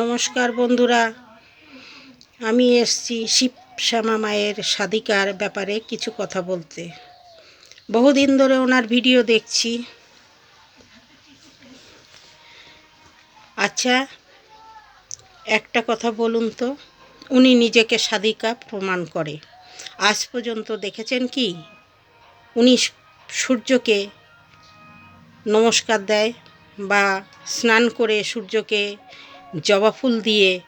নমস্কার বন্ধুরা, আমি এসছি শিব শ্যামা মায়ের সাধিকার ব্যাপারে কিছু কথা বলতে। বহুদিন ধরে ওনার ভিডিও দেখছি। আচ্ছা একটা কথা বলুন তো, উনি নিজেকে সাধিকা প্রমাণ করে। আজ পর্যন্ত দেখেছেন কি? উনি সূর্যকে নমস্কার দেয় বা স্নান করে সূর্যকে জবা ফুল দিয়ে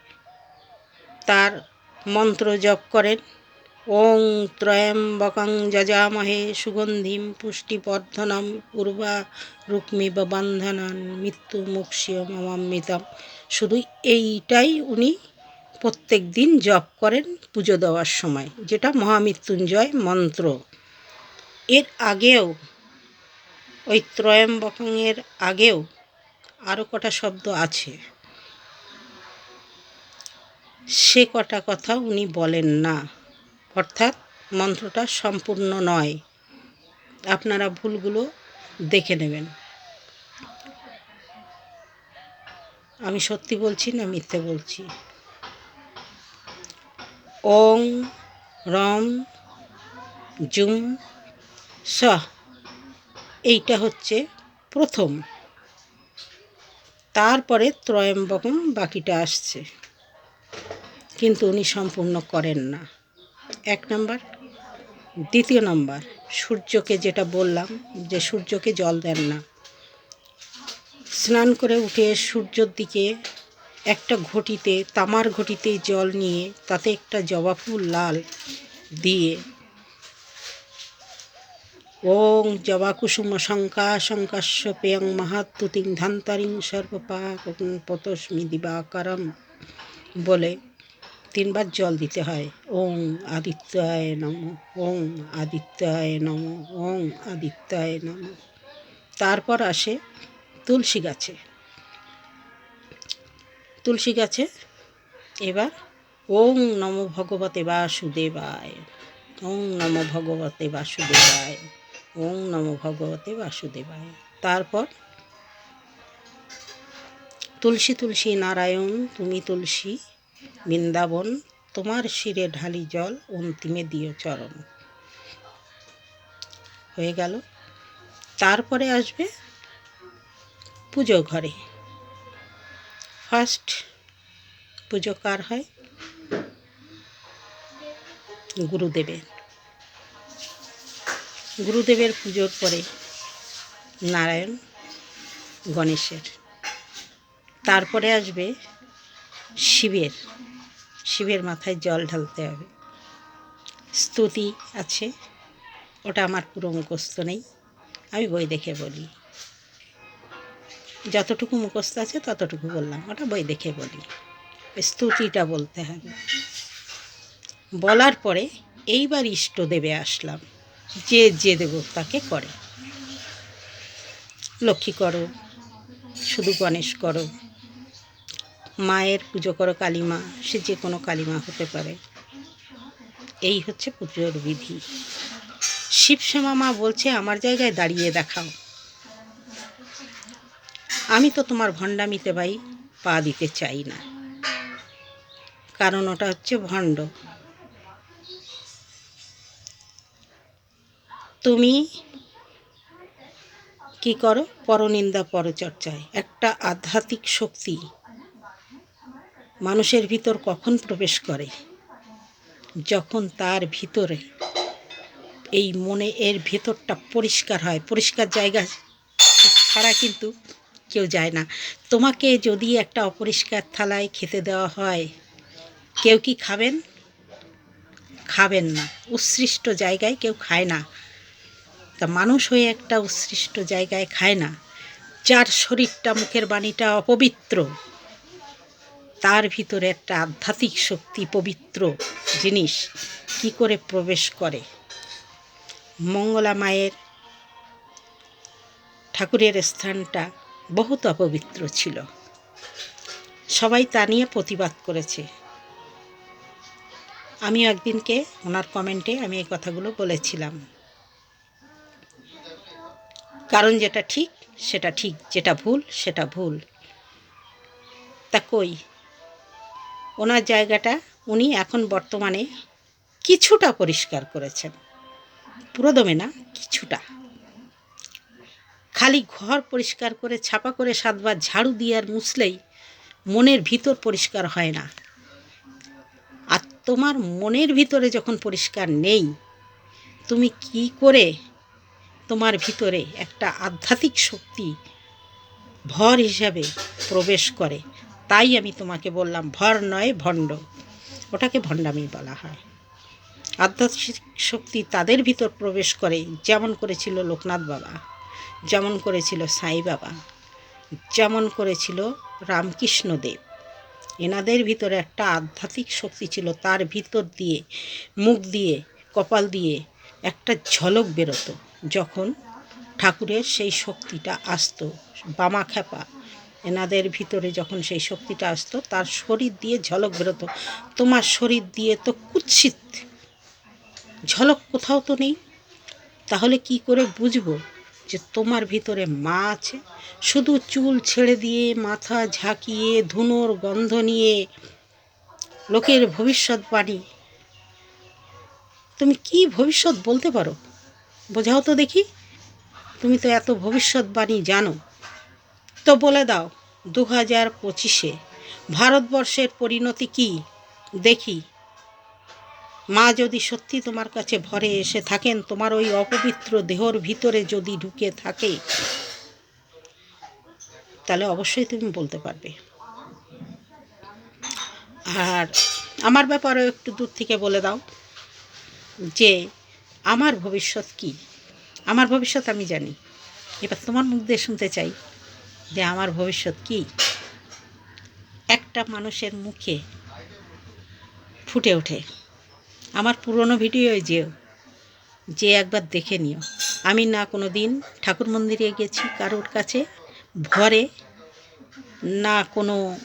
তার মন্ত্র জপ করেন। ওং ত্রয়ম্বকং যজামহে সুগন্ধিম পুষ্টিবর্ধনম উর্বা রুক্মি বন্ধনন মৃত্যু মুক্ষীয় মমামৃতম শুধু এইটাই উনি প্রত্যেক দিন জপ করেন পুজো দেওয়ার সময়, যেটা মহামৃত্যুঞ্জয় মন্ত্র। এর আগেও, ওই ত্রয়ম্বকংয়ের আগেও আরও কটা শব্দ আছে। সে কটা কথা উনি বলেন না। অর্থাৎ মন্ত্রটা সম্পূর্ণ নয়। আপনারা ভুলগুলো দেখে নেবেন। আমি সত্যি বলছি না মিথ্যে বলছি? ওং রম জুম স এইটা হচ্ছে প্রথম। তারপরে ত্রয়ম্বকম বাকিটা আসছে। কিন্তু উনি সম্পূর্ণ করেন না। এক নম্বর। দ্বিতীয় নম্বর। সূর্যকে যেটা বললাম যে সূর্যকে জল দেন না। স্নান করে উঠে সূর্যর দিকে একটা ঘটিতে, তামার ঘটিতে জল নিয়ে তাতে একটা জবা ফুল লাল দিয়ে ওং জবা কুসুম শঙ্কা শঙ্কাশ্য পেয়ং মাহাত্তুতিং ধান্তারিং সর্বপা পতস্মি দিবাকারম বলে তিনবার জল দিতে হয়। ওং আদিত্যায় নম, ওং আদিত্যায় নম, ওং আদিত্যায় নম। তারপর আসে তুলসী গাছে। তুলসী গাছে এবার ওং নম ভগবতে বাসুদেবায়, ওং নম ভগবতে বাসুদেবায়। ওং নম ভগবতে বাসুদেবায়। তারপর তুলসী তুলসী নারায়ণ, তুমি তুলসী, বৃন্দাবন, তোমার শিরে ঢালি জল, অন্তিমে দিও চরণ। হয়ে গেল। তারপরে আসবে পুজো ঘরে। ফার্স্ট পুজো কার হয়? গুরুদেবের। গুরুদেবের পুজোর পরে নারায়ণ গণেশের। তারপরে আসবে শিবের। শিবের মাথায় জল ঢালতে হবে। স্তুতি আছে। ওটা আমার পুরো মুখস্থ নেই। আমি বই দেখে বলি। যতটুকু মুখস্থ আছে ততটুকু বললাম। ওটা বই দেখে বলি। স্তুতিটা বলতে হবে। বলার পরে এইবার ইষ্ট দেবে আসলাম। যে যে দেবতাকে করে। লক্ষ্মী করো, শুধু গণেশ করো, মায়ের পুজো করো কালীমা, সে যে কোনো কালীমা হতে পারে। এই হচ্ছে পুজোর বিধি। শিবশ্যামা মা বলছে, আমার জায়গায় দাঁড়িয়ে দেখাও। আমি তো তোমার ভণ্ডামিতে ভাই পা দিতে চাই না। কারণ ওটা হচ্ছে ভণ্ড। তুমি কি করো? পরনিন্দা পরচর্চায়। একটা আধ্যাত্মিক শক্তি মানুষের ভিতর কখন প্রবেশ করে? যখন তার ভিতরে এই মনে এর ভেতরটা পরিষ্কার হয়। পরিষ্কার জায়গা ছাড়া কিন্তু কেউ যায় না। তোমাকে যদি একটা অপরিষ্কার থালায় খেতে দেওয়া হয়, কেউ কি খাবেন? খাবেন না। উৎসৃষ্ট জায়গায় কেউ খায় না। তা মানুষ হয়ে একটা উৎসৃষ্ট জায়গায় খায় না। যার শরীরটা, মুখের বাণীটা অপবিত্র, তার ভিতরে একটা আধ্যাত্মিক শক্তি, পবিত্র জিনিস কি করে প্রবেশ করে? মঙ্গলা মায়ের ঠাকুরের স্থানটা বহুত অপবিত্র ছিল। সবাই তা নিয়ে প্রতিবাদ করেছে। আমি একদিনকে ওনার কমেন্টে আমি এই কথাগুলো বলেছিলাম। কারণ যেটা ঠিক, সেটা ঠিক, যেটা ভুল, সেটা ভুল। তা কই? ওনার জায়গাটা উনি এখন বর্তমানে কিছুটা পরিষ্কার করেছেন। পুরোদমে না, কিছুটা। খালি ঘর পরিষ্কার করে, ছাপা করে সাতবার ঝাড়ু দিয়ে আর মুছলেই মনের ভিতর পরিষ্কার হয় না। আর তোমার মনের ভিতরে যখন পরিষ্কার নেই, তুমি কি করে তোমার ভিতরে একটা আধ্যাত্মিক শক্তি ভর হিসাবে প্রবেশ করে। তাই আমি তোমাকে বললাম, ভর নয়, ভণ্ড। ওটাকে ভণ্ডামি বলা হয়। আধ্যাত্মিক শক্তি তাদের ভিতর প্রবেশ করে, যেমন করেছিল লোকনাথ বাবা, যেমন করেছিল সাই বাবা, যেমন করেছিল রামকৃষ্ণ দেব। এনাদের ভিতরে একটা আধ্যাত্মিক শক্তি ছিল, তার ভিতর দিয়ে, মুখ দিয়ে, কপাল দিয়ে একটা ঝলক বেরোতো। যখন ঠাকুরের সেই শক্তিটা আসতো, বামা খ্যাপা, এনাদের ভিতরে যখন সেই শক্তিটা আসতো, তার শরীর দিয়ে ঝলক বেরোতো। তোমার শরীর দিয়ে তো কুৎসিত। ঝলক কোথাও তো নেই। তাহলে কি করে বুঝব যে তোমার ভিতরে মা আছে? শুধু চুল ছেড়ে দিয়ে, মাথা ঝাঁকিয়ে, ধুনোর গন্ধ নিয়ে, লোকের ভবিষ্যৎ ভবিষ্যৎবাণী। তুমি কি ভবিষ্যৎ বলতে পারো? বোঝাও তো দেখি। তুমি তো এত ভবিষ্যৎবাণী জানো। তো বলে দাও দু হাজার পঁচিশে ভারতবর্ষের পরিণতি কি? দেখি। মা যদি সত্যি তোমার কাছে ভরে এসে থাকেন, তোমার ওই অপবিত্র দেহর ভিতরে যদি ঢুকে থাকে, তাহলে অবশ্যই তুমি বলতে পারবে। আর আমার ব্যাপারেও একটু দূর থেকে বলে দাও যে আমার ভবিষ্যৎ কি? আমার ভবিষ্যৎ আমি জানি। এবার তোমার মুখ দিয়ে শুনতে চাই যে আমার ভবিষ্যৎ কি? একটা মানুষের মুখে ফুটে ওঠে। আমার পুরনো ভিডিও যেও যে একবার দেখে নিও। আমি না কোনো দিন ঠাকুর মন্দিরে গেছি কারোর কাছে, ভরে না কোনো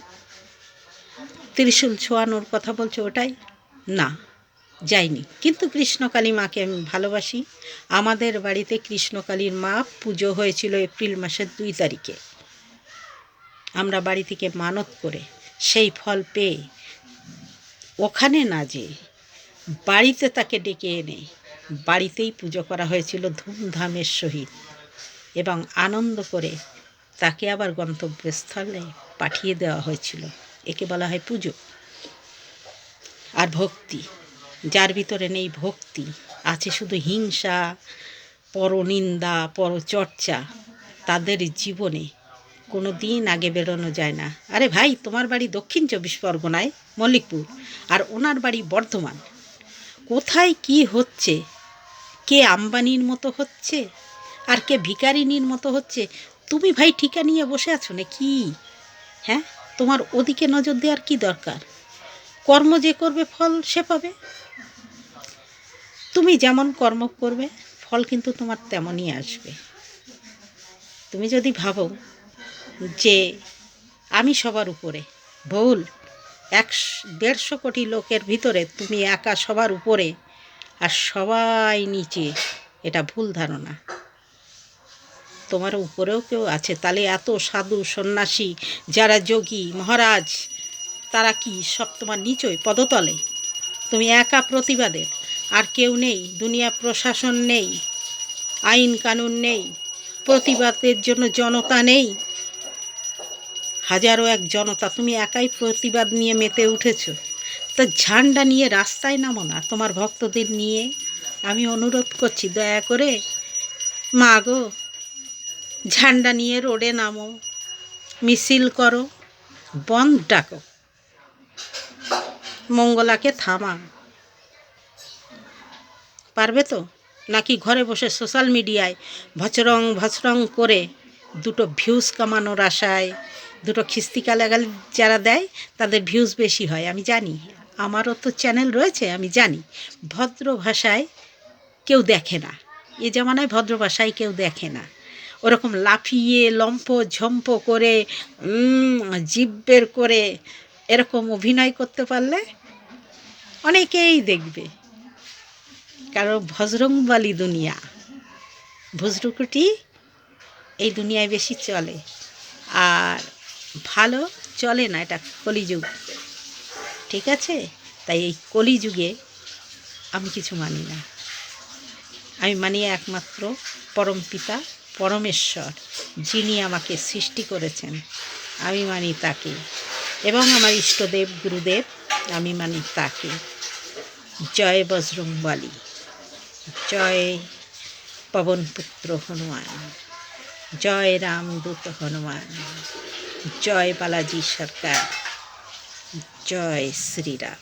ত্রিশূল ছোঁয়ানোর কথা বলছো ওটাই, না। যাইনি কিন্তু কৃষ্ণকালী মাকে আমি ভালোবাসি। আমাদের বাড়িতে কৃষ্ণকালীর মা পুজো হয়েছিল এপ্রিল মাসের দুই তারিখে। আমরা বাড়ি থেকে মানত করে সেই ফল পেয়ে ওখানে না যেয়ে বাড়িতে তাকে ডেকে এনে বাড়িতেই পুজো করা হয়েছিল ধুমধামের সহিত এবং আনন্দ করে তাকে আবার গন্তব্যস্থলে পাঠিয়ে দেওয়া হয়েছিল। একে বলা হয় পুজো। আর ভক্তি। যার ভিতরে নেই ভক্তি, আছে শুধু হিংসা, পরনিন্দা, পরচর্চা, তাদের জীবনে কোনো দিন আগে বেরোনো যায় না। আরে ভাই, তোমার বাড়ি দক্ষিণ চব্বিশ পরগনায়, মল্লিকপুর, আর ওনার বাড়ি বর্ধমান। কোথায় কি হচ্ছে? কে আম্বানির মতো হচ্ছে? আর কে ভিকারিনীর মতো হচ্ছে? তুমি ভাই ঠিকা নিয়ে বসে আছো না কি হ্যাঁ তোমার ওদিকে নজর দেওয়ার কি দরকার? কর্ম যে করবে ফল সে পাবে। তুমি যেমন কর্ম করবে, ফল কিন্তু তোমার তেমনই আসবে। তুমি যদি ভাবো যে আমি সবার উপরে, ভুল এক দেড়শো কোটি লোকের ভিতরে তুমি একা সবার উপরে আর সবাই নিচে, এটা ভুল ধারণা। তোমার উপরেও কেউ আছে। তাহলে এত সাধু সন্ন্যাসী, যারা যোগী, মহারাজ, তারা কি সব তোমার নিচই, পদতলে? তুমি একা প্রতিবাদের। আর কেউ নেই, দুনিয়া প্রশাসন নেই, আইন কানুন নেই, প্রতিবাদের জন্য জনতা নেই, হাজারো এক জনতা, তুমি একাই প্রতিবাদ নিয়ে মেতে উঠেছ। তা ঝান্ডা নিয়ে রাস্তায় নামো না, তোমার ভক্তদের নিয়ে আমি অনুরোধ করছি, দয়া করে মা গো, ঝান্ডা নিয়ে রোডে নামো, মিছিল করো, বন্ধ ডাকো, মঙ্গলাকে থামা পারবে তো? নাকি ঘরে বসে সোশ্যাল মিডিয়ায় ভচরং ভচরং করে দুটো ভিউজ কামানোর আশায়, দুটো খিস্তি গালাগালি যারা দেয়, তাদের ভিউজ বেশি হয়, আমি জানি। আমারও তো চ্যানেল রয়েছে, আমি জানি। ভদ্র ভাষায় কেউ দেখে না। এ জামানায় ভদ্র ভাষায় কেউ দেখে না। ওরকম লাফিয়ে লম্প ঝম্প করে জিভ বের করে এরকম অভিনয় করতে পারলে অনেকেই দেখবে। কারণ ভজরংবালি দুনিয়া। ভজরুকুটি এই দুনিয়ায় বেশি চলে। আর ভালো চলে না এটা কলিযুগ। ঠিক আছে? তাই এই কলিযুগে আমি কিছু মানি না। আমি মানি একমাত্র পরম পিতা, পরমেশ্বর, যিনি আমাকে সৃষ্টি করেছেন। আমি মানি তাকে। এবং আমার ইষ্টদেব, গুরুদেব, আমি মানি তাকে। জয় বজরংবলী জয় পবন পুত্র হনুমান জয় রামদূত হনুমান জয় বালাজি সরকার জয় শ্রীরাম।